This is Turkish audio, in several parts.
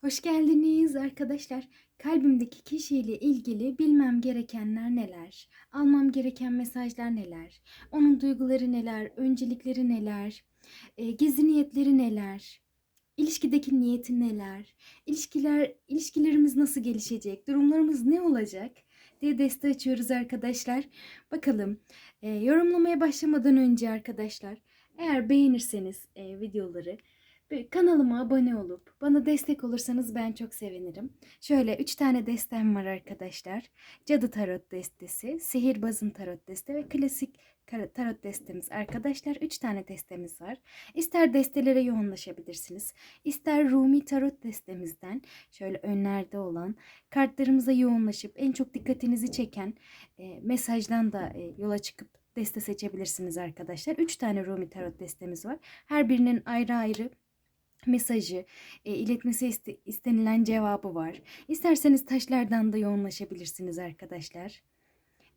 Hoş geldiniz arkadaşlar. Kalbimdeki kişiyle ilgili bilmem gerekenler neler? Almam gereken mesajlar neler? Onun duyguları neler? Öncelikleri neler? E, gizli niyetleri neler? İlişkideki niyeti neler? İlişkiler, ilişkilerimiz nasıl gelişecek? Durumlarımız ne olacak? diye deste açıyoruz arkadaşlar. Bakalım e, yorumlamaya başlamadan önce arkadaşlar eğer beğenirseniz e, videoları Kanalıma abone olup bana destek olursanız ben çok sevinirim. Şöyle 3 tane destem var arkadaşlar. Cadı Tarot destesi, Sihirbazın Tarot deste ve Klasik Tarot destemiz arkadaşlar. 3 tane destemiz var. İster destelere yoğunlaşabilirsiniz. ister Rumi Tarot destemizden şöyle önlerde olan kartlarımıza yoğunlaşıp en çok dikkatinizi çeken e, mesajdan da e, yola çıkıp deste seçebilirsiniz arkadaşlar. 3 tane Rumi Tarot destemiz var. Her birinin ayrı ayrı mesajı, e, iletmesi iste- istenilen cevabı var. İsterseniz taşlardan da yoğunlaşabilirsiniz arkadaşlar.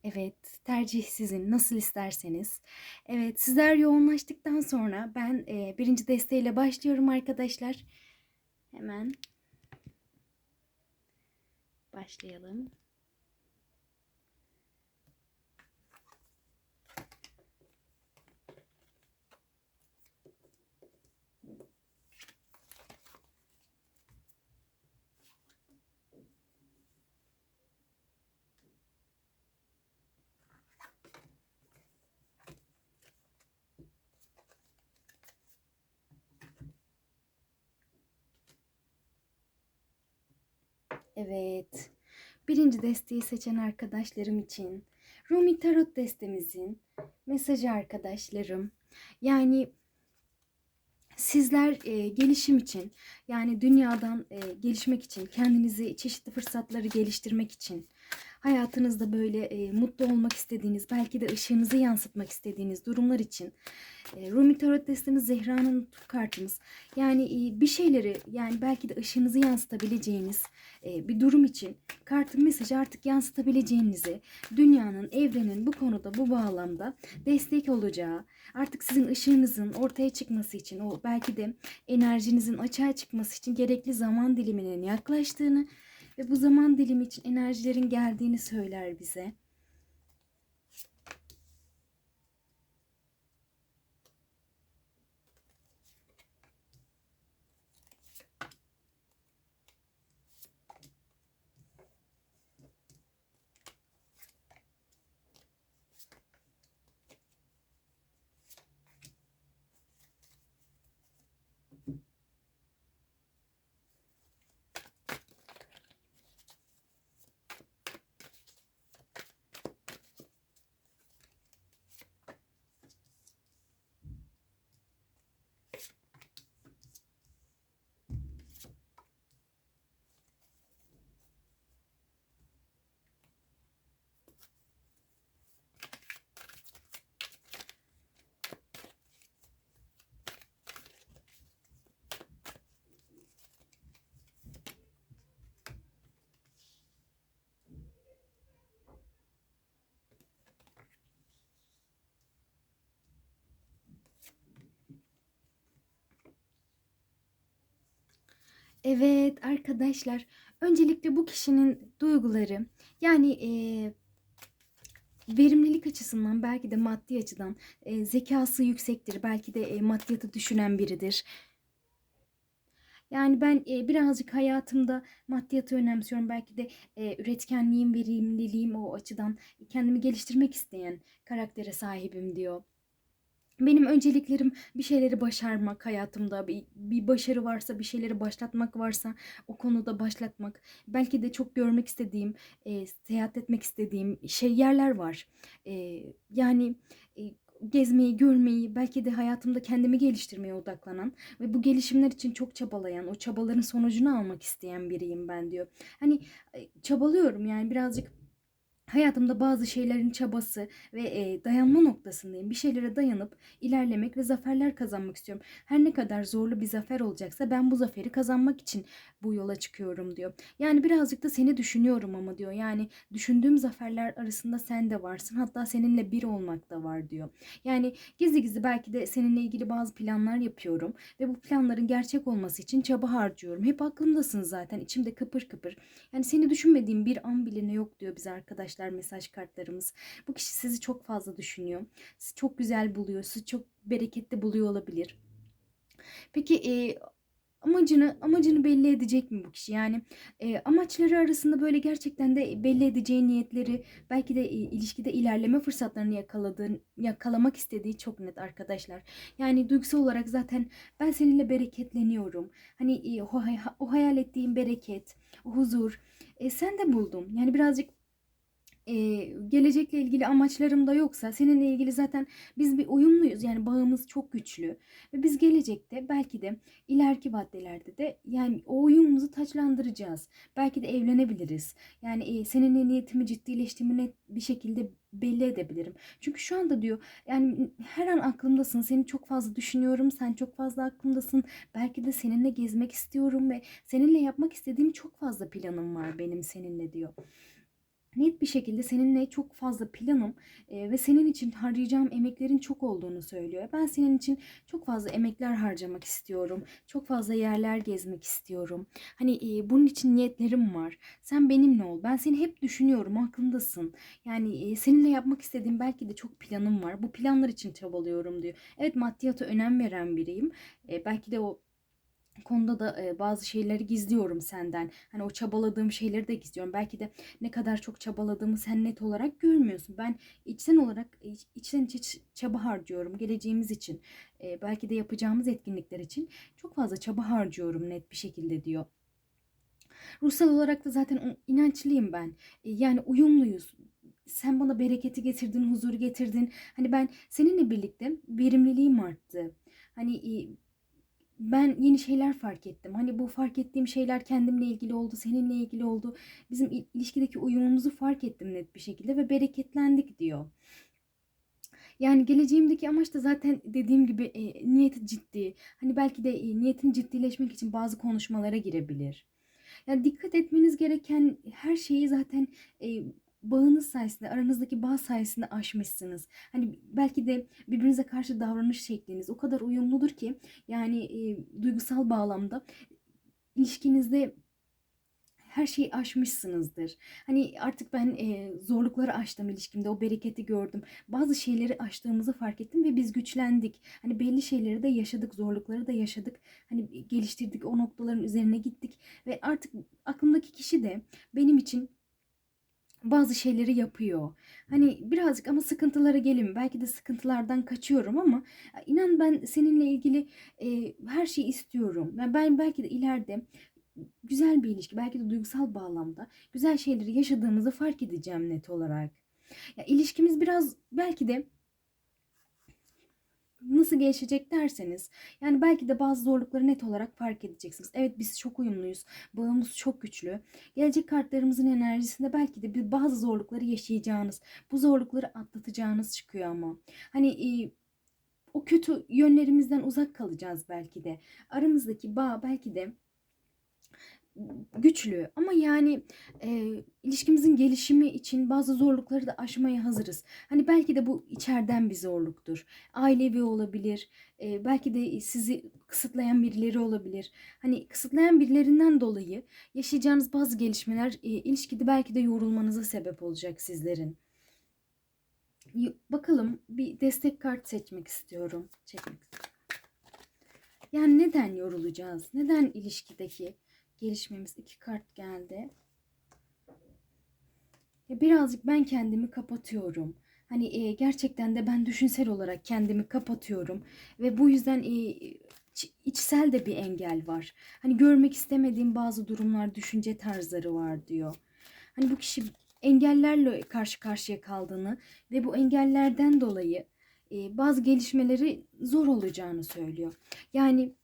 Evet, tercih sizin. Nasıl isterseniz. Evet, sizler yoğunlaştıktan sonra ben e, birinci desteğiyle başlıyorum arkadaşlar. Hemen başlayalım. Evet. Birinci desteği seçen arkadaşlarım için Rumi Tarot destemizin mesajı arkadaşlarım. Yani sizler e, gelişim için yani dünyadan e, gelişmek için kendinizi çeşitli fırsatları geliştirmek için hayatınızda böyle e, mutlu olmak istediğiniz belki de ışığınızı yansıtmak istediğiniz durumlar için e, Rumi Tarot destemiz Zehra'nın kartımız. Yani e, bir şeyleri yani belki de ışığınızı yansıtabileceğiniz e, bir durum için kartın mesajı artık yansıtabileceğinizi, dünyanın, evrenin bu konuda, bu bağlamda destek olacağı, artık sizin ışığınızın ortaya çıkması için, o belki de enerjinizin açığa çıkması için gerekli zaman diliminin yaklaştığını ve bu zaman dilimi için enerjilerin geldiğini söyler bize. Evet arkadaşlar, öncelikle bu kişinin duyguları yani eee, verimlilik açısından belki de maddi açıdan eee, zekası yüksektir. Belki de eee, maddiyatı düşünen biridir. Yani ben eee, birazcık hayatımda maddiyatı önemsiyorum. Belki de eee, üretkenliğim, verimliliğim o açıdan kendimi geliştirmek isteyen karaktere sahibim diyor. Benim önceliklerim bir şeyleri başarmak hayatımda. Bir, bir başarı varsa, bir şeyleri başlatmak varsa o konuda başlatmak. Belki de çok görmek istediğim, e, seyahat etmek istediğim şey yerler var. E, yani e, gezmeyi, görmeyi, belki de hayatımda kendimi geliştirmeye odaklanan ve bu gelişimler için çok çabalayan, o çabaların sonucunu almak isteyen biriyim ben diyor. Hani e, çabalıyorum yani birazcık hayatımda bazı şeylerin çabası ve e, dayanma noktasındayım. Bir şeylere dayanıp ilerlemek ve zaferler kazanmak istiyorum. Her ne kadar zorlu bir zafer olacaksa ben bu zaferi kazanmak için bu yola çıkıyorum diyor. Yani birazcık da seni düşünüyorum ama diyor. Yani düşündüğüm zaferler arasında sen de varsın. Hatta seninle bir olmak da var diyor. Yani gizli gizli belki de seninle ilgili bazı planlar yapıyorum ve bu planların gerçek olması için çaba harcıyorum. Hep aklımdasın zaten. içimde kıpır kıpır. Yani seni düşünmediğim bir an bile yok diyor bize arkadaşlar mesaj kartlarımız. Bu kişi sizi çok fazla düşünüyor. Sizi çok güzel buluyor. Sizi çok bereketli buluyor olabilir. Peki e, amacını amacını belli edecek mi bu kişi? Yani e, amaçları arasında böyle gerçekten de belli edeceği niyetleri, belki de e, ilişkide ilerleme fırsatlarını yakaladığın, yakalamak istediği çok net arkadaşlar. Yani duygusal olarak zaten ben seninle bereketleniyorum. Hani e, o, o hayal ettiğim bereket, huzur e, sen de buldum. Yani birazcık e, gelecekle ilgili amaçlarım da yoksa seninle ilgili zaten biz bir uyumluyuz. Yani bağımız çok güçlü. Ve biz gelecekte belki de ileriki vaddelerde de yani o uyumumuzu taçlandıracağız. Belki de evlenebiliriz. Yani e, seninle niyetimi ciddileştiğimi net bir şekilde belli edebilirim. Çünkü şu anda diyor yani her an aklımdasın. Seni çok fazla düşünüyorum. Sen çok fazla aklımdasın. Belki de seninle gezmek istiyorum ve seninle yapmak istediğim çok fazla planım var benim seninle diyor net bir şekilde seninle çok fazla planım e, ve senin için harcayacağım emeklerin çok olduğunu söylüyor. Ben senin için çok fazla emekler harcamak istiyorum. Çok fazla yerler gezmek istiyorum. Hani e, bunun için niyetlerim var. Sen benimle ol. Ben seni hep düşünüyorum. Aklımdasın. Yani e, seninle yapmak istediğim belki de çok planım var. Bu planlar için çabalıyorum diyor. Evet maddiyata önem veren biriyim. Belki de o konuda da e, bazı şeyleri gizliyorum senden. Hani o çabaladığım şeyleri de gizliyorum. Belki de ne kadar çok çabaladığımı sen net olarak görmüyorsun. Ben içten olarak iç, içten içe çaba harcıyorum geleceğimiz için. E, belki de yapacağımız etkinlikler için çok fazla çaba harcıyorum net bir şekilde diyor. Ruhsal olarak da zaten inançlıyım ben. E, yani uyumluyuz sen bana bereketi getirdin, huzuru getirdin. Hani ben seninle birlikte verimliliğim arttı. Hani ben yeni şeyler fark ettim. Hani bu fark ettiğim şeyler kendimle ilgili oldu, seninle ilgili oldu. Bizim ilişkideki uyumumuzu fark ettim net bir şekilde ve bereketlendik diyor. Yani geleceğimdeki amaç da zaten dediğim gibi e, niyeti ciddi. Hani belki de e, niyetin ciddileşmek için bazı konuşmalara girebilir. Yani dikkat etmeniz gereken her şeyi zaten e, bağınız sayesinde, aranızdaki bağ sayesinde aşmışsınız. Hani belki de birbirinize karşı davranış şekliniz o kadar uyumludur ki yani e, duygusal bağlamda ilişkinizde her şeyi aşmışsınızdır. Hani artık ben e, zorlukları aştım ilişkimde, o bereketi gördüm. Bazı şeyleri aştığımızı fark ettim ve biz güçlendik. Hani belli şeyleri de yaşadık, zorlukları da yaşadık. Hani geliştirdik, o noktaların üzerine gittik ve artık aklımdaki kişi de benim için bazı şeyleri yapıyor. Hani birazcık ama sıkıntılara gelin. Belki de sıkıntılardan kaçıyorum ama inan ben seninle ilgili e, her şeyi istiyorum. Yani ben belki de ileride güzel bir ilişki, belki de duygusal bağlamda güzel şeyleri yaşadığımızı fark edeceğim net olarak. Ya ilişkimiz biraz belki de nasıl gelişecek derseniz yani belki de bazı zorlukları net olarak fark edeceksiniz. Evet biz çok uyumluyuz. Bağımız çok güçlü. Gelecek kartlarımızın enerjisinde belki de bir bazı zorlukları yaşayacağınız, bu zorlukları atlatacağınız çıkıyor ama. Hani e, o kötü yönlerimizden uzak kalacağız belki de. Aramızdaki bağ belki de güçlü ama yani e, ilişkimizin gelişimi için bazı zorlukları da aşmaya hazırız. Hani belki de bu içeriden bir zorluktur. Ailevi olabilir. E, belki de sizi kısıtlayan birileri olabilir. Hani kısıtlayan birilerinden dolayı yaşayacağınız bazı gelişmeler e, ilişkide belki de yorulmanıza sebep olacak sizlerin. Bakalım bir destek kart seçmek istiyorum. Çekmek. Yani neden yorulacağız? Neden ilişkideki gelişmemiz. iki kart geldi. Ya birazcık ben kendimi kapatıyorum. Hani e, gerçekten de ben düşünsel olarak kendimi kapatıyorum ve bu yüzden e, içsel de bir engel var. Hani görmek istemediğim bazı durumlar, düşünce tarzları var diyor. Hani bu kişi engellerle karşı karşıya kaldığını ve bu engellerden dolayı e, bazı gelişmeleri zor olacağını söylüyor. Yani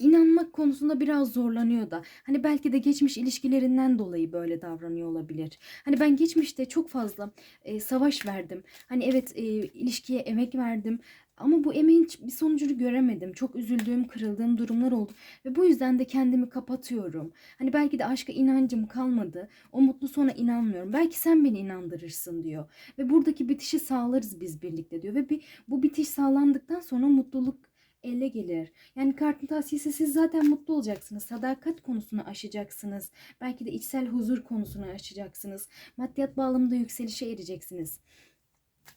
inanmak konusunda biraz zorlanıyor da. Hani belki de geçmiş ilişkilerinden dolayı böyle davranıyor olabilir. Hani ben geçmişte çok fazla e, savaş verdim. Hani evet e, ilişkiye emek verdim. Ama bu emeğin bir sonucunu göremedim. Çok üzüldüğüm, kırıldığım durumlar oldu. Ve bu yüzden de kendimi kapatıyorum. Hani belki de aşka inancım kalmadı. O mutlu sona inanmıyorum. Belki sen beni inandırırsın diyor. Ve buradaki bitişi sağlarız biz birlikte diyor. Ve bir, bu bitiş sağlandıktan sonra mutluluk ele gelir. Yani kartın tavsiyesi siz zaten mutlu olacaksınız. Sadakat konusunu aşacaksınız. Belki de içsel huzur konusunu aşacaksınız. Maddiyat bağlamında yükselişe ereceksiniz.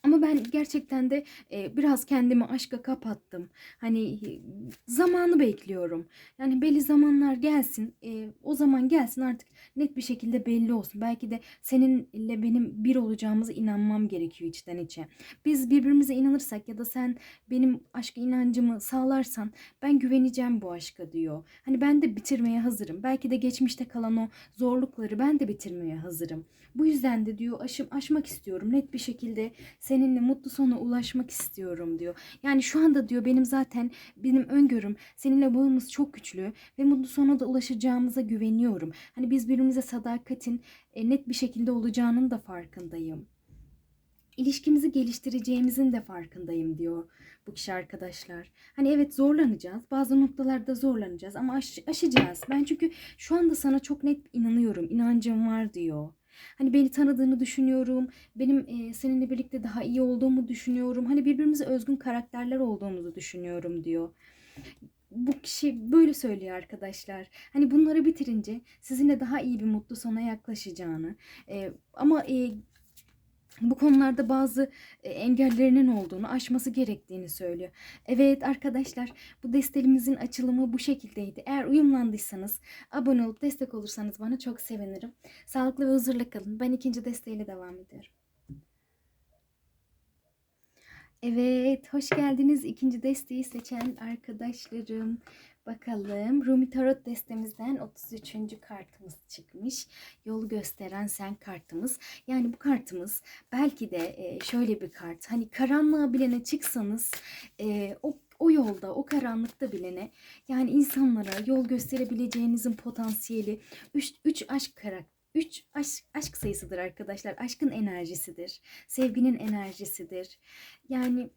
Ama ben gerçekten de e, biraz kendimi aşka kapattım. Hani zamanı bekliyorum. Yani belli zamanlar gelsin. e, o zaman gelsin artık net bir şekilde belli olsun. Belki de seninle benim bir olacağımıza inanmam gerekiyor içten içe. Biz birbirimize inanırsak ya da sen benim aşka inancımı sağlarsan ben güveneceğim bu aşka diyor. Hani ben de bitirmeye hazırım. Belki de geçmişte kalan o zorlukları ben de bitirmeye hazırım. Bu yüzden de diyor aşım aşmak istiyorum. Net bir şekilde seninle mutlu sona ulaşmak istiyorum diyor. Yani şu anda diyor benim zaten benim öngörüm seninle bağımız çok güçlü ve mutlu sona da ulaşacağımıza güveniyorum. Hani biz birbirimize sadakatin e, net bir şekilde olacağının da farkındayım. İlişkimizi geliştireceğimizin de farkındayım diyor bu kişi arkadaşlar. Hani evet zorlanacağız. Bazı noktalarda zorlanacağız ama aş- aşacağız. Ben çünkü şu anda sana çok net inanıyorum. inancım var diyor. Hani beni tanıdığını düşünüyorum. Benim e, seninle birlikte daha iyi olduğumu düşünüyorum. Hani birbirimize özgün karakterler olduğumuzu düşünüyorum diyor. Bu kişi böyle söylüyor arkadaşlar. Hani bunları bitirince sizinle daha iyi bir mutlu sona yaklaşacağını. e, ama e, bu konularda bazı e, engellerinin olduğunu, aşması gerektiğini söylüyor. Evet arkadaşlar bu destemizin açılımı bu şekildeydi. Eğer uyumlandıysanız abone olup destek olursanız bana çok sevinirim. Sağlıklı ve huzurla kalın. Ben ikinci desteğiyle devam ediyorum. Evet, hoş geldiniz ikinci desteği seçen arkadaşlarım. Bakalım Rumi Tarot destemizden 33. kartımız çıkmış. Yolu gösteren sen kartımız. Yani bu kartımız belki de e, şöyle bir kart. Hani karanlığa bilene çıksanız e, o o yolda, o karanlıkta bilene yani insanlara yol gösterebileceğinizin potansiyeli 3 3 aşk karakter 3 aşk, aşk sayısıdır arkadaşlar. Aşkın enerjisidir. Sevginin enerjisidir. Yani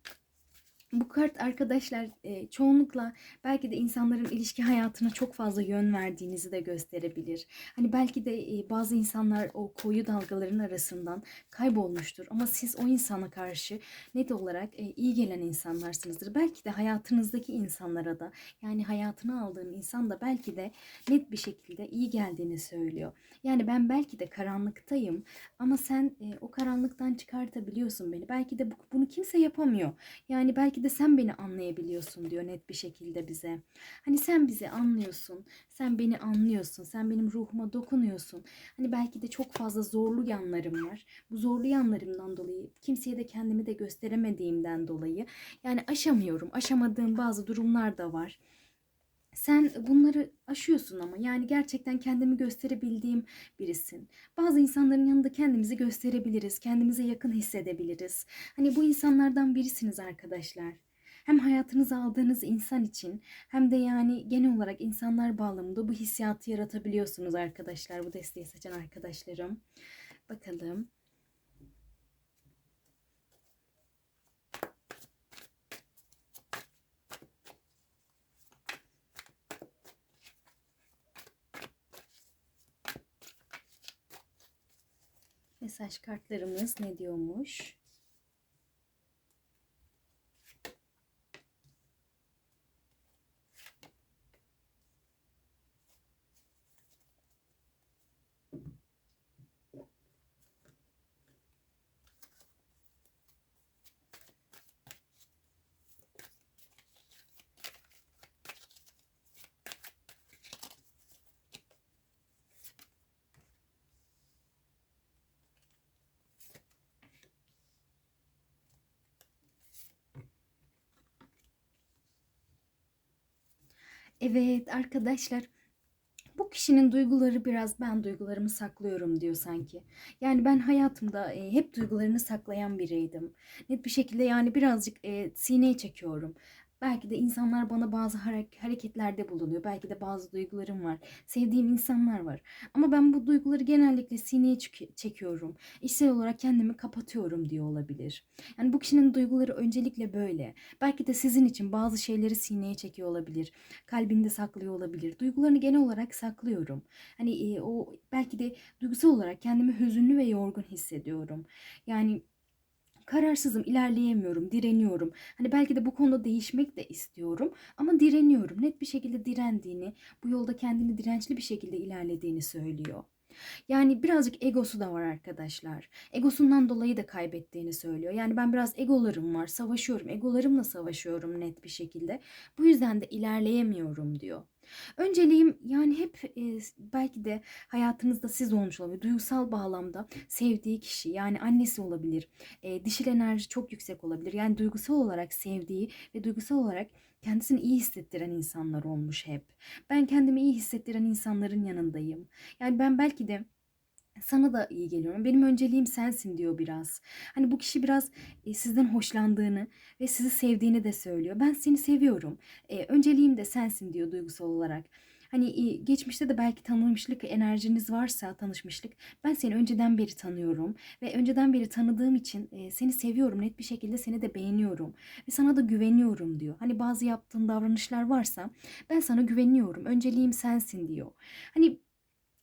bu kart arkadaşlar e, çoğunlukla belki de insanların ilişki hayatına çok fazla yön verdiğinizi de gösterebilir. Hani belki de e, bazı insanlar o koyu dalgaların arasından kaybolmuştur ama siz o insana karşı net olarak e, iyi gelen insanlarsınızdır. Belki de hayatınızdaki insanlara da yani hayatına aldığın insan da belki de net bir şekilde iyi geldiğini söylüyor. Yani ben belki de karanlıktayım ama sen e, o karanlıktan çıkartabiliyorsun beni. Belki de bu, bunu kimse yapamıyor. Yani belki de sen beni anlayabiliyorsun diyor net bir şekilde bize. Hani sen bizi anlıyorsun. Sen beni anlıyorsun. Sen benim ruhuma dokunuyorsun. Hani belki de çok fazla zorlu yanlarım var. Bu zorlu yanlarımdan dolayı kimseye de kendimi de gösteremediğimden dolayı yani aşamıyorum. Aşamadığım bazı durumlar da var. Sen bunları aşıyorsun ama yani gerçekten kendimi gösterebildiğim birisin. Bazı insanların yanında kendimizi gösterebiliriz, kendimize yakın hissedebiliriz. Hani bu insanlardan birisiniz arkadaşlar. Hem hayatınıza aldığınız insan için hem de yani genel olarak insanlar bağlamında bu hissiyatı yaratabiliyorsunuz arkadaşlar. Bu desteği seçen arkadaşlarım. Bakalım. Mesaj kartlarımız ne diyormuş? Evet arkadaşlar bu kişinin duyguları biraz ben duygularımı saklıyorum diyor sanki. Yani ben hayatımda e, hep duygularını saklayan biriydim. Net bir şekilde yani birazcık e, sineye çekiyorum. Belki de insanlar bana bazı hare- hareketlerde bulunuyor. Belki de bazı duygularım var. Sevdiğim insanlar var. Ama ben bu duyguları genellikle sineye çek- çekiyorum. İçsel olarak kendimi kapatıyorum diyor olabilir. Yani bu kişinin duyguları öncelikle böyle. Belki de sizin için bazı şeyleri sineye çekiyor olabilir. Kalbinde saklıyor olabilir. Duygularını genel olarak saklıyorum. Hani e, o belki de duygusal olarak kendimi hüzünlü ve yorgun hissediyorum. Yani kararsızım, ilerleyemiyorum, direniyorum. Hani belki de bu konuda değişmek de istiyorum ama direniyorum. Net bir şekilde direndiğini, bu yolda kendini dirençli bir şekilde ilerlediğini söylüyor. Yani birazcık egosu da var arkadaşlar. Egosundan dolayı da kaybettiğini söylüyor. Yani ben biraz egolarım var, savaşıyorum, egolarımla savaşıyorum net bir şekilde. Bu yüzden de ilerleyemiyorum diyor. Önceliğim yani hep e, belki de hayatınızda siz olmuş olabilir. Duygusal bağlamda sevdiği kişi yani annesi olabilir. E, dişil enerji çok yüksek olabilir. Yani duygusal olarak sevdiği ve duygusal olarak kendisini iyi hissettiren insanlar olmuş hep. Ben kendimi iyi hissettiren insanların yanındayım. Yani ben belki de sana da iyi geliyorum. Benim önceliğim sensin diyor biraz. Hani bu kişi biraz e, sizden hoşlandığını ve sizi sevdiğini de söylüyor. Ben seni seviyorum. E, önceliğim de sensin diyor duygusal olarak. Hani e, geçmişte de belki tanımışlık enerjiniz varsa tanışmışlık. Ben seni önceden beri tanıyorum ve önceden beri tanıdığım için e, seni seviyorum. Net bir şekilde seni de beğeniyorum ve sana da güveniyorum diyor. Hani bazı yaptığın davranışlar varsa ben sana güveniyorum. Önceliğim sensin diyor. Hani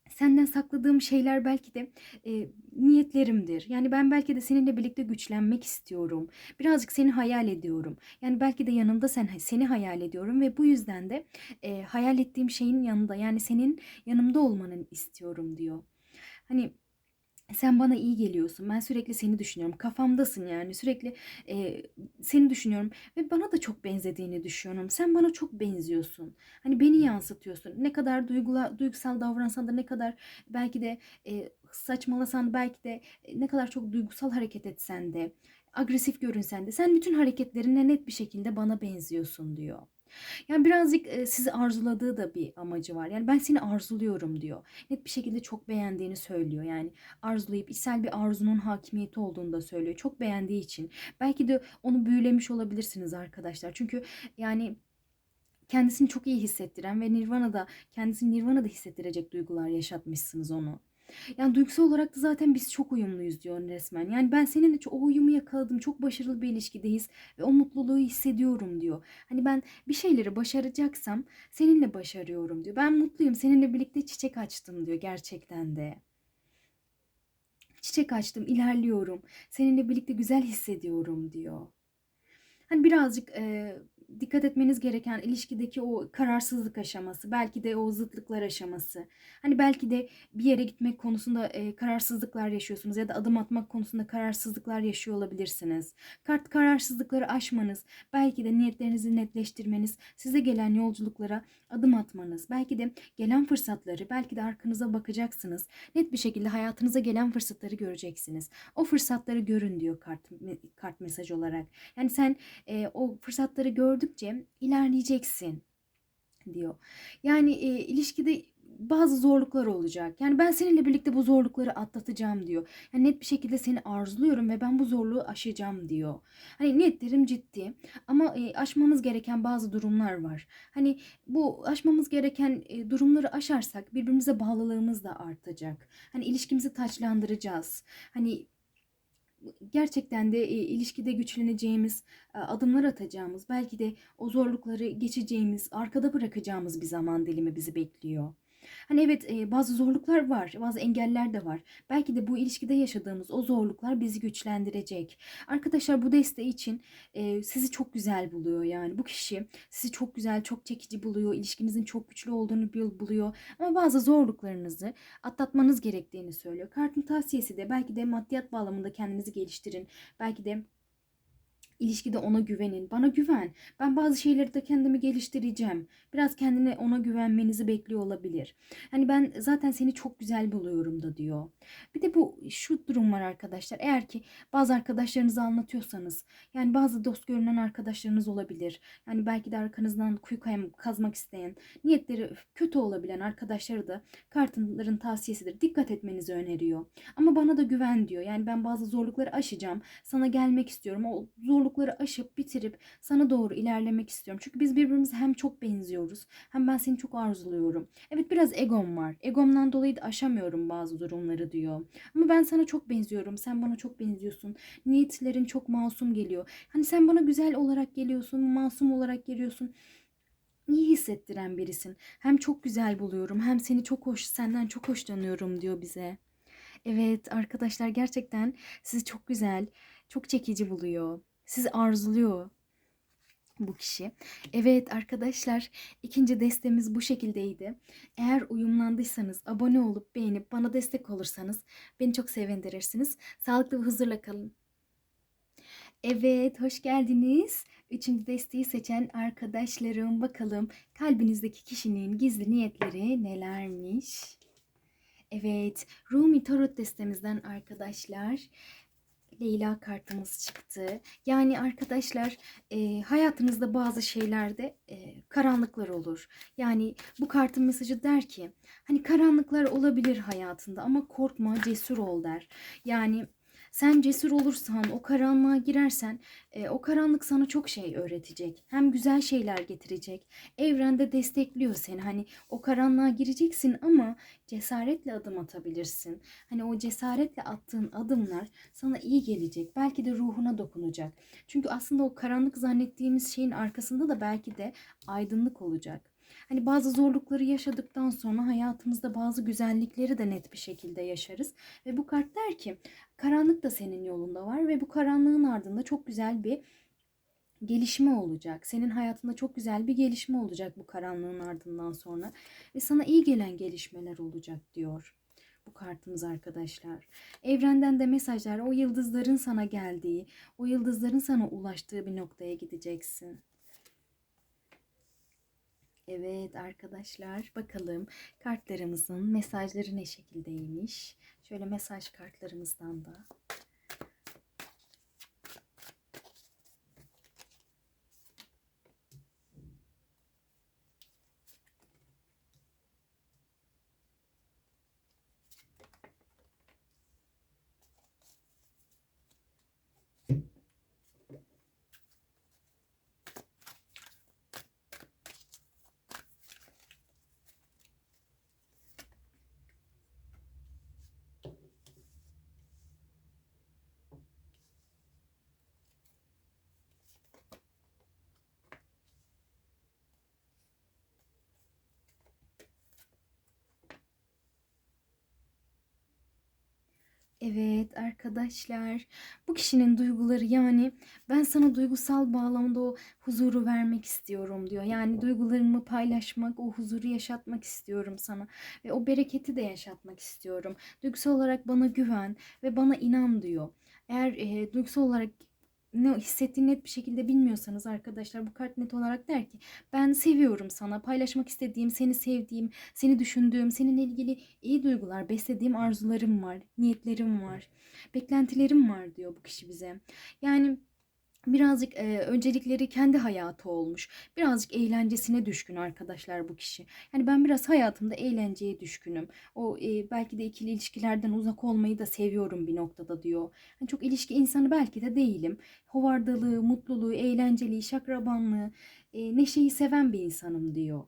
senden sakladığım şeyler belki de e, niyetlerimdir. Yani ben belki de seninle birlikte güçlenmek istiyorum. Birazcık seni hayal ediyorum. Yani belki de yanımda sen seni hayal ediyorum ve bu yüzden de e, hayal ettiğim şeyin yanında yani senin yanımda olmanı istiyorum diyor. Hani sen bana iyi geliyorsun. Ben sürekli seni düşünüyorum. Kafamdasın yani. Sürekli e, seni düşünüyorum ve bana da çok benzediğini düşünüyorum. Sen bana çok benziyorsun. Hani beni yansıtıyorsun. Ne kadar duygula, duygusal davransan da ne kadar belki de e, saçmalasan da belki de e, ne kadar çok duygusal hareket etsen de agresif görünsen de sen bütün hareketlerine net bir şekilde bana benziyorsun diyor. Yani birazcık sizi arzuladığı da bir amacı var. Yani ben seni arzuluyorum diyor. Net bir şekilde çok beğendiğini söylüyor. Yani arzulayıp içsel bir arzunun hakimiyeti olduğunu da söylüyor. Çok beğendiği için. Belki de onu büyülemiş olabilirsiniz arkadaşlar. Çünkü yani kendisini çok iyi hissettiren ve Nirvana'da kendisini Nirvana'da hissettirecek duygular yaşatmışsınız onu. Yani duygusal olarak da zaten biz çok uyumluyuz diyor resmen. Yani ben seninle o uyumu yakaladım. Çok başarılı bir ilişkideyiz ve o mutluluğu hissediyorum diyor. Hani ben bir şeyleri başaracaksam seninle başarıyorum diyor. Ben mutluyum. Seninle birlikte çiçek açtım diyor gerçekten de. Çiçek açtım, ilerliyorum. Seninle birlikte güzel hissediyorum diyor. Hani birazcık e, dikkat etmeniz gereken ilişkideki o kararsızlık aşaması, belki de o zıtlıklar aşaması. Hani belki de bir yere gitmek konusunda e, kararsızlıklar yaşıyorsunuz ya da adım atmak konusunda kararsızlıklar yaşıyor olabilirsiniz. Kart kararsızlıkları aşmanız, belki de niyetlerinizi netleştirmeniz, size gelen yolculuklara adım atmanız, belki de gelen fırsatları, belki de arkanıza bakacaksınız. Net bir şekilde hayatınıza gelen fırsatları göreceksiniz. O fırsatları görün diyor kart kart mesaj olarak. Yani sen e, o fırsatları gördükçe ilerleyeceksin diyor. Yani e, ilişkide bazı zorluklar olacak. Yani ben seninle birlikte bu zorlukları atlatacağım diyor. Yani net bir şekilde seni arzuluyorum ve ben bu zorluğu aşacağım diyor. Hani niyetlerim ciddi ama e, aşmamız gereken bazı durumlar var. Hani bu aşmamız gereken e, durumları aşarsak birbirimize bağlılığımız da artacak. Hani ilişkimizi taçlandıracağız. Hani gerçekten de e, ilişkide güçleneceğimiz, e, adımlar atacağımız, belki de o zorlukları geçeceğimiz, arkada bırakacağımız bir zaman dilimi bizi bekliyor. Hani evet e, bazı zorluklar var, bazı engeller de var. Belki de bu ilişkide yaşadığımız o zorluklar bizi güçlendirecek. Arkadaşlar bu desteği için e, sizi çok güzel buluyor yani. Bu kişi sizi çok güzel, çok çekici buluyor. İlişkinizin çok güçlü olduğunu buluyor. Ama bazı zorluklarınızı atlatmanız gerektiğini söylüyor. Kartın tavsiyesi de belki de maddiyat bağlamında kendinizi geliştirin. Belki de İlişkide ona güvenin. Bana güven. Ben bazı şeyleri de kendimi geliştireceğim. Biraz kendine ona güvenmenizi bekliyor olabilir. Hani ben zaten seni çok güzel buluyorum da diyor. Bir de bu şu durum var arkadaşlar. Eğer ki bazı arkadaşlarınızı anlatıyorsanız yani bazı dost görünen arkadaşlarınız olabilir. Yani belki de arkanızdan kuyu kazmak isteyen, niyetleri kötü olabilen arkadaşları da kartların tavsiyesidir. Dikkat etmenizi öneriyor. Ama bana da güven diyor. Yani ben bazı zorlukları aşacağım. Sana gelmek istiyorum. O zorluk zorlukları aşıp bitirip sana doğru ilerlemek istiyorum. Çünkü biz birbirimize hem çok benziyoruz hem ben seni çok arzuluyorum. Evet biraz egom var. Egomdan dolayı da aşamıyorum bazı durumları diyor. Ama ben sana çok benziyorum. Sen bana çok benziyorsun. Niyetlerin çok masum geliyor. Hani sen bana güzel olarak geliyorsun, masum olarak geliyorsun iyi hissettiren birisin. Hem çok güzel buluyorum hem seni çok hoş, senden çok hoşlanıyorum diyor bize. Evet arkadaşlar gerçekten sizi çok güzel, çok çekici buluyor. Sizi arzuluyor bu kişi. Evet arkadaşlar ikinci destemiz bu şekildeydi. Eğer uyumlandıysanız abone olup beğenip bana destek olursanız beni çok sevindirirsiniz. Sağlıklı ve huzurla kalın. Evet hoş geldiniz. Üçüncü desteği seçen arkadaşlarım bakalım kalbinizdeki kişinin gizli niyetleri nelermiş? Evet Rumi Tarot destemizden arkadaşlar Leyla kartımız çıktı. Yani arkadaşlar e, hayatınızda bazı şeylerde e, karanlıklar olur. Yani bu kartın mesajı der ki hani karanlıklar olabilir hayatında ama korkma cesur ol der. Yani sen cesur olursan, o karanlığa girersen, e, o karanlık sana çok şey öğretecek. Hem güzel şeyler getirecek. Evrende destekliyor seni. Hani o karanlığa gireceksin ama cesaretle adım atabilirsin. Hani o cesaretle attığın adımlar sana iyi gelecek. Belki de ruhuna dokunacak. Çünkü aslında o karanlık zannettiğimiz şeyin arkasında da belki de aydınlık olacak. Hani bazı zorlukları yaşadıktan sonra hayatımızda bazı güzellikleri de net bir şekilde yaşarız. Ve bu kart der ki karanlık da senin yolunda var ve bu karanlığın ardında çok güzel bir gelişme olacak. Senin hayatında çok güzel bir gelişme olacak bu karanlığın ardından sonra ve sana iyi gelen gelişmeler olacak diyor bu kartımız arkadaşlar. Evrenden de mesajlar o yıldızların sana geldiği, o yıldızların sana ulaştığı bir noktaya gideceksin. Evet arkadaşlar bakalım kartlarımızın mesajları ne şekildeymiş. Şöyle mesaj kartlarımızdan da Evet arkadaşlar bu kişinin duyguları yani ben sana duygusal bağlamda o huzuru vermek istiyorum diyor. Yani duygularımı paylaşmak, o huzuru yaşatmak istiyorum sana ve o bereketi de yaşatmak istiyorum. Duygusal olarak bana güven ve bana inan diyor. Eğer e, duygusal olarak ne hissettiğini net bir şekilde bilmiyorsanız arkadaşlar bu kart net olarak der ki ben seviyorum sana paylaşmak istediğim seni sevdiğim seni düşündüğüm seninle ilgili iyi duygular beslediğim arzularım var niyetlerim var beklentilerim var diyor bu kişi bize. Yani Birazcık e, öncelikleri kendi hayatı olmuş. Birazcık eğlencesine düşkün arkadaşlar bu kişi. Yani ben biraz hayatımda eğlenceye düşkünüm. O e, belki de ikili ilişkilerden uzak olmayı da seviyorum bir noktada diyor. Yani çok ilişki insanı belki de değilim. Hovardalığı, mutluluğu, eğlenceliği, şakrabanlığı, e, neşeyi seven bir insanım diyor.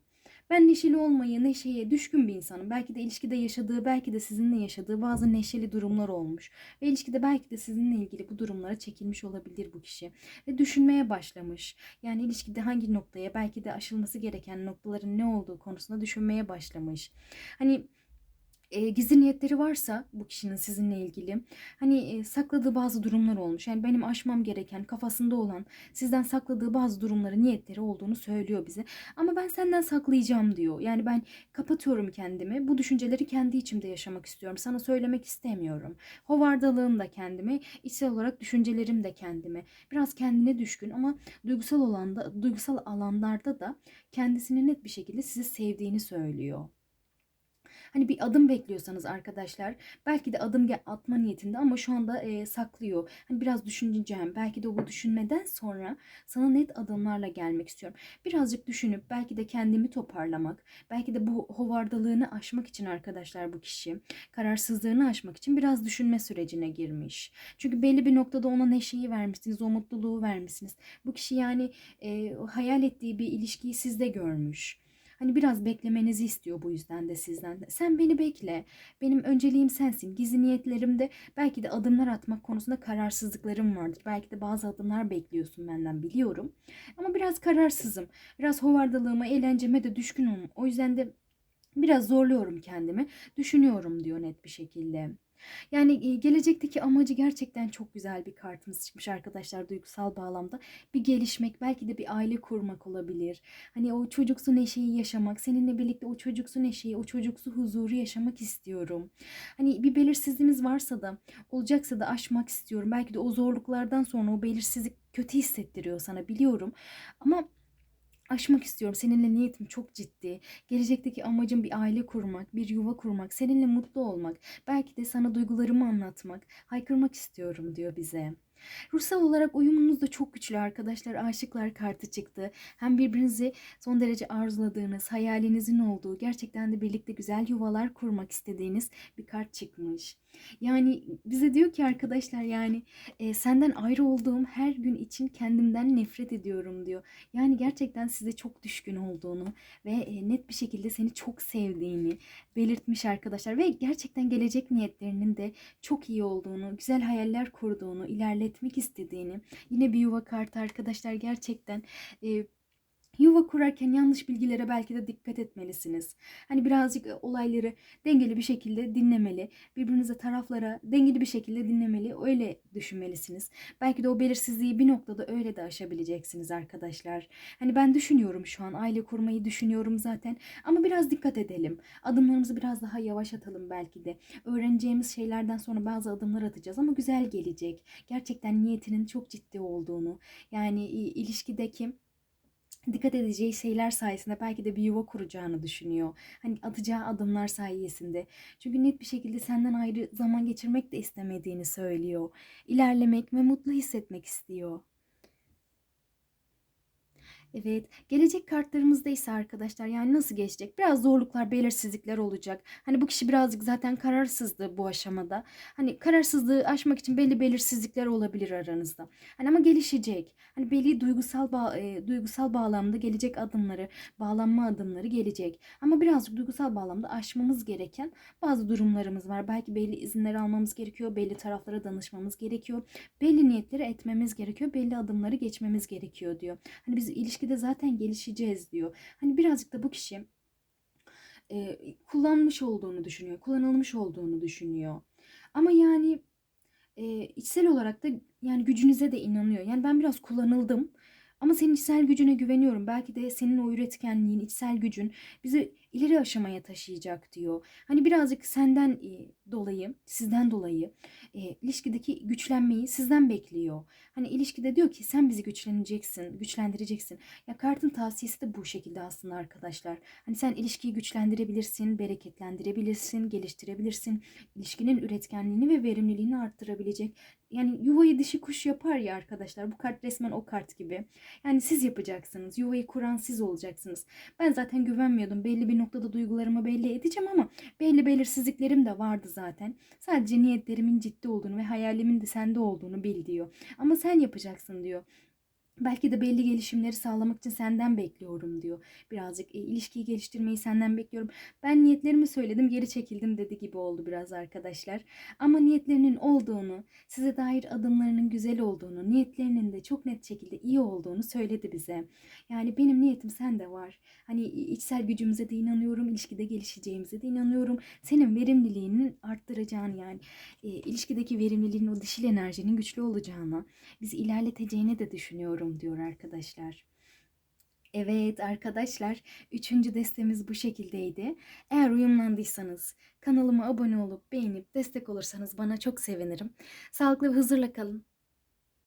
Ben neşeli olmayı, neşeye düşkün bir insanım. Belki de ilişkide yaşadığı, belki de sizinle yaşadığı bazı neşeli durumlar olmuş. Ve ilişkide belki de sizinle ilgili bu durumlara çekilmiş olabilir bu kişi. Ve düşünmeye başlamış. Yani ilişkide hangi noktaya, belki de aşılması gereken noktaların ne olduğu konusunda düşünmeye başlamış. Hani e, gizli niyetleri varsa bu kişinin sizinle ilgili hani e, sakladığı bazı durumlar olmuş. Yani benim aşmam gereken kafasında olan sizden sakladığı bazı durumları niyetleri olduğunu söylüyor bize. Ama ben senden saklayacağım diyor. Yani ben kapatıyorum kendimi. Bu düşünceleri kendi içimde yaşamak istiyorum. Sana söylemek istemiyorum. Hovardalığım da kendime, içsel olarak düşüncelerim de kendime. Biraz kendine düşkün ama duygusal olanda, duygusal alanlarda da kendisini net bir şekilde sizi sevdiğini söylüyor. Hani bir adım bekliyorsanız arkadaşlar belki de adım atma niyetinde ama şu anda e, saklıyor. Hani biraz düşüneceğim. Belki de bu düşünmeden sonra sana net adımlarla gelmek istiyorum. Birazcık düşünüp belki de kendimi toparlamak, belki de bu hovardalığını aşmak için arkadaşlar bu kişi kararsızlığını aşmak için biraz düşünme sürecine girmiş. Çünkü belli bir noktada ona neşeyi vermişsiniz, o mutluluğu vermişsiniz. Bu kişi yani e, hayal ettiği bir ilişkiyi sizde görmüş. Hani biraz beklemenizi istiyor bu yüzden de sizden. de. Sen beni bekle. Benim önceliğim sensin. Gizli niyetlerimde belki de adımlar atmak konusunda kararsızlıklarım vardır. Belki de bazı adımlar bekliyorsun benden biliyorum. Ama biraz kararsızım. Biraz hovardalığıma, eğlenceme de düşkünüm. O yüzden de biraz zorluyorum kendimi. Düşünüyorum diyor net bir şekilde. Yani e, gelecekteki amacı gerçekten çok güzel bir kartımız çıkmış arkadaşlar duygusal bağlamda. Bir gelişmek, belki de bir aile kurmak olabilir. Hani o çocuksu neşeyi yaşamak, seninle birlikte o çocuksu neşeyi, o çocuksu huzuru yaşamak istiyorum. Hani bir belirsizliğimiz varsa da, olacaksa da aşmak istiyorum. Belki de o zorluklardan sonra o belirsizlik kötü hissettiriyor sana biliyorum. Ama aşmak istiyorum. Seninle niyetim çok ciddi. Gelecekteki amacım bir aile kurmak, bir yuva kurmak, seninle mutlu olmak. Belki de sana duygularımı anlatmak, haykırmak istiyorum diyor bize. Ruhsal olarak uyumunuz da çok güçlü arkadaşlar. Aşıklar kartı çıktı. Hem birbirinizi son derece arzuladığınız, hayalinizin olduğu, gerçekten de birlikte güzel yuvalar kurmak istediğiniz bir kart çıkmış. Yani bize diyor ki arkadaşlar yani e, senden ayrı olduğum her gün için kendimden nefret ediyorum diyor. Yani gerçekten size çok düşkün olduğunu ve e, net bir şekilde seni çok sevdiğini belirtmiş arkadaşlar ve gerçekten gelecek niyetlerinin de çok iyi olduğunu, güzel hayaller kurduğunu, ilerletmek istediğini. Yine bir yuva kartı arkadaşlar gerçekten e, Yuva kurarken yanlış bilgilere belki de dikkat etmelisiniz. Hani birazcık e, olayları dengeli bir şekilde dinlemeli. Birbirinize taraflara dengeli bir şekilde dinlemeli. Öyle düşünmelisiniz. Belki de o belirsizliği bir noktada öyle de aşabileceksiniz arkadaşlar. Hani ben düşünüyorum şu an. Aile kurmayı düşünüyorum zaten. Ama biraz dikkat edelim. Adımlarımızı biraz daha yavaş atalım belki de. Öğreneceğimiz şeylerden sonra bazı adımlar atacağız ama güzel gelecek. Gerçekten niyetinin çok ciddi olduğunu. Yani ilişkideki dikkat edeceği şeyler sayesinde belki de bir yuva kuracağını düşünüyor. Hani atacağı adımlar sayesinde. Çünkü net bir şekilde senden ayrı zaman geçirmek de istemediğini söylüyor. İlerlemek ve mutlu hissetmek istiyor. Evet, gelecek kartlarımızda ise arkadaşlar yani nasıl geçecek? Biraz zorluklar, belirsizlikler olacak. Hani bu kişi birazcık zaten kararsızdı bu aşamada. Hani kararsızlığı aşmak için belli belirsizlikler olabilir aranızda. Hani ama gelişecek. Hani belli duygusal bağ, e, duygusal bağlamda gelecek adımları, bağlanma adımları gelecek. Ama birazcık duygusal bağlamda aşmamız gereken bazı durumlarımız var. Belki belli izinler almamız gerekiyor, belli taraflara danışmamız gerekiyor. Belli niyetleri etmemiz gerekiyor, belli adımları geçmemiz gerekiyor diyor. Hani biz ilişkide zaten gelişeceğiz diyor. Hani birazcık da bu kişi e, kullanmış olduğunu düşünüyor, kullanılmış olduğunu düşünüyor. Ama yani e, içsel olarak da yani gücünüze de inanıyor. Yani ben biraz kullanıldım. Ama senin içsel gücüne güveniyorum. Belki de senin o üretkenliğin, içsel gücün bizi ileri aşamaya taşıyacak diyor. Hani birazcık senden e, dolayı, sizden dolayı e, ilişkideki güçlenmeyi sizden bekliyor. Hani ilişkide diyor ki sen bizi güçleneceksin, güçlendireceksin. Ya kartın tavsiyesi de bu şekilde aslında arkadaşlar. Hani sen ilişkiyi güçlendirebilirsin, bereketlendirebilirsin, geliştirebilirsin. İlişkinin üretkenliğini ve verimliliğini arttırabilecek. Yani yuvayı dişi kuş yapar ya arkadaşlar. Bu kart resmen o kart gibi. Yani siz yapacaksınız. Yuvayı kuran siz olacaksınız. Ben zaten güvenmiyordum. Belli bir noktada duygularımı belli edeceğim ama belli belirsizliklerim de vardı zaten. Sadece niyetlerimin ciddi olduğunu ve hayalimin de sende olduğunu bil diyor. Ama sen yapacaksın diyor. Belki de belli gelişimleri sağlamak için senden bekliyorum diyor. Birazcık e, ilişkiyi geliştirmeyi senden bekliyorum. Ben niyetlerimi söyledim geri çekildim dedi gibi oldu biraz arkadaşlar. Ama niyetlerinin olduğunu, size dair adımlarının güzel olduğunu, niyetlerinin de çok net şekilde iyi olduğunu söyledi bize. Yani benim niyetim sende var. Hani içsel gücümüze de inanıyorum, ilişkide gelişeceğimize de inanıyorum. Senin verimliliğinin arttıracağını yani e, ilişkideki verimliliğin o dişil enerjinin güçlü olacağını, bizi ilerleteceğini de düşünüyorum diyor arkadaşlar. Evet arkadaşlar, üçüncü destemiz bu şekildeydi. Eğer uyumlandıysanız kanalıma abone olup beğenip destek olursanız bana çok sevinirim. Sağlıklı ve huzurla kalın.